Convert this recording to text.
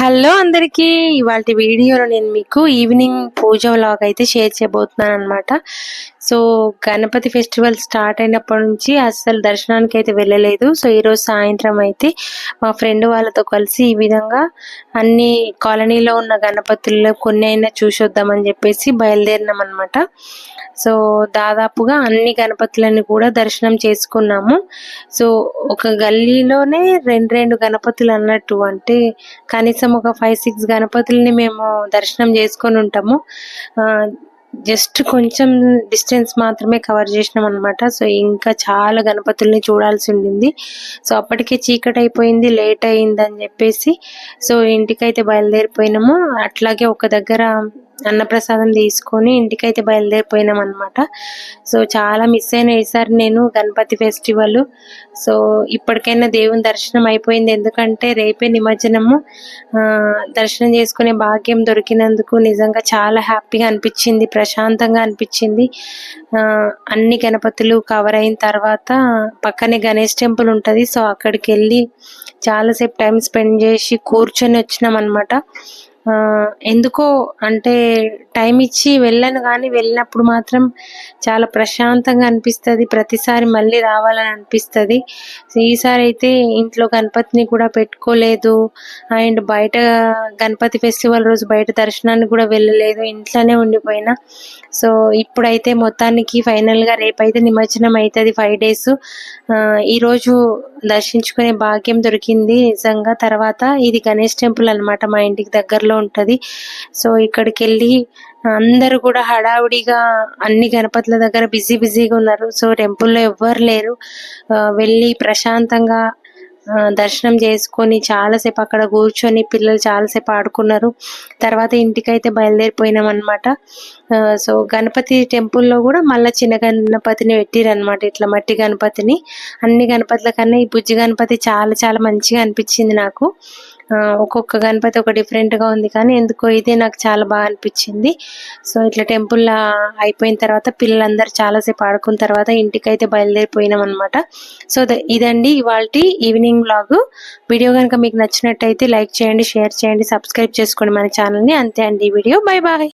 Hello అందరికీ ఇవాళ వీడియోలో నేను మీకు ఈవినింగ్ పూజ వ్లాగ్ అయితే షేర్ చేయబోతున్నాను అనమాట సో గణపతి ఫెస్టివల్ స్టార్ట్ అయినప్పటి నుంచి అస్సలు దర్శనానికి అయితే వెళ్ళలేదు. సో ఈరోజు సాయంత్రం అయితే మా ఫ్రెండ్ వాళ్ళతో కలిసి ఈ విధంగా అన్ని కాలనీలో ఉన్న గణపతుల్లో కొన్ని అయినా చూసొద్దామని చెప్పేసి బయలుదేరినాం అనమాట సో దాదాపుగా అన్ని గణపతులని కూడా దర్శనం చేసుకున్నాము. సో ఒక గల్లీలోనే రెండు రెండు గణపతులు అన్నట్టు అంటే కనీసం ఒక ఫైవ్ సిక్స్ గణపతుల్ని మేము దర్శనం చేసుకొని ఉంటాము. జస్ట్ కొంచెం డిస్టెన్స్ మాత్రమే కవర్ చేసినాం అనమాట సో ఇంకా చాలా గణపతుల్ని చూడాల్సి ఉండింది. సో అప్పటికే చీకటి అయిపోయింది లేట్ అయిందని అని చెప్పేసి సో ఇంటికైతే బయలుదేరిపోయినాము. అట్లాగే ఒక దగ్గర అన్నప్రసాదం తీసుకొని ఇంటికైతే బయలుదేరిపోయినాం అనమాట సో చాలా మిస్ అయిన ఈసారి నేను గణపతి ఫెస్టివల్. సో ఇప్పటికైనా దేవుని దర్శనం అయిపోయింది. ఎందుకంటే రేపే నిమజ్జనము. దర్శనం చేసుకునే భాగ్యం దొరికినందుకు నిజంగా చాలా హ్యాపీగా అనిపించింది ప్రశాంతంగా అనిపించింది. అన్ని గణపతులు కవర్ అయిన తర్వాత పక్కనే గణేష్ టెంపుల్ ఉంటుంది. సో అక్కడికి వెళ్ళి చాలాసేపు టైం స్పెండ్ చేసి కూర్చొని వచ్చినాం అనమాట ఎందుకో అంటే టైం ఇచ్చి వెళ్ళను కానీ వెళ్ళినప్పుడు మాత్రం చాలా ప్రశాంతంగా అనిపిస్తుంది. ప్రతిసారి మళ్ళీ రావాలని అనిపిస్తుంది. ఈసారి అయితే ఇంట్లో గణపతిని కూడా పెట్టుకోలేదు. అండ్ బయట గణపతి ఫెస్టివల్ రోజు బయట దర్శనానికి కూడా వెళ్ళలేదు. ఇంట్లోనే ఉండిపోయినా. సో ఇప్పుడైతే మొత్తానికి ఫైనల్గా రేపైతే నిమజ్జనం అవుతుంది ఫైవ్ డేస్ ఈరోజు దర్శించుకునే భాగ్యం దొరికింది నిజంగా. తర్వాత ఇది గణేష్ టెంపుల్ అనమాట మా ఇంటికి దగ్గరలో ఉంటుంది. సో ఇక్కడికి వెళ్ళి అందరూ కూడా హడావుడిగా అన్ని గణపతుల దగ్గర బిజీ బిజీగా ఉన్నారు. సో టెంపుల్లో ఎవ్వరు లేరు. వెళ్ళి ప్రశాంతంగా దర్శనం చేసుకొని చాలాసేపు అక్కడ కూర్చొని పిల్లలు చాలాసేపు ఆడుకున్నారు. తర్వాత ఇంటికైతే బయలుదేరిపోయినాం అనమాట సో గణపతి టెంపుల్లో కూడా మళ్ళీ చిన్న గణపతిని పెట్టిరనమాట ఇట్లా మట్టి గణపతిని అన్ని గణపతుల కన్నా ఈ బుజ్జి గణపతి చాలా చాలా మంచిగా అనిపించింది నాకు. ఒక్కొక్క గణపతి ఒక డిఫరెంట్గా ఉంది కానీ ఎందుకో ఇది నాకు చాలా బాగా అనిపించింది. సో ఇట్లా టెంపుల్ అయిపోయిన తర్వాత పిల్లలందరూ చాలాసేపు ఆడుకున్న తర్వాత ఇంటికైతే బయలుదేరిపోయినాం అనమాట సో ఇదండి ఇవాళ ఈవినింగ్ బ్లాగ్ వీడియో కనుక మీకు నచ్చినట్టయితే లైక్ చేయండి షేర్ చేయండి సబ్స్క్రైబ్ చేసుకోండి మన ఛానల్ని అంతే అండి ఈ వీడియో. Bye bye.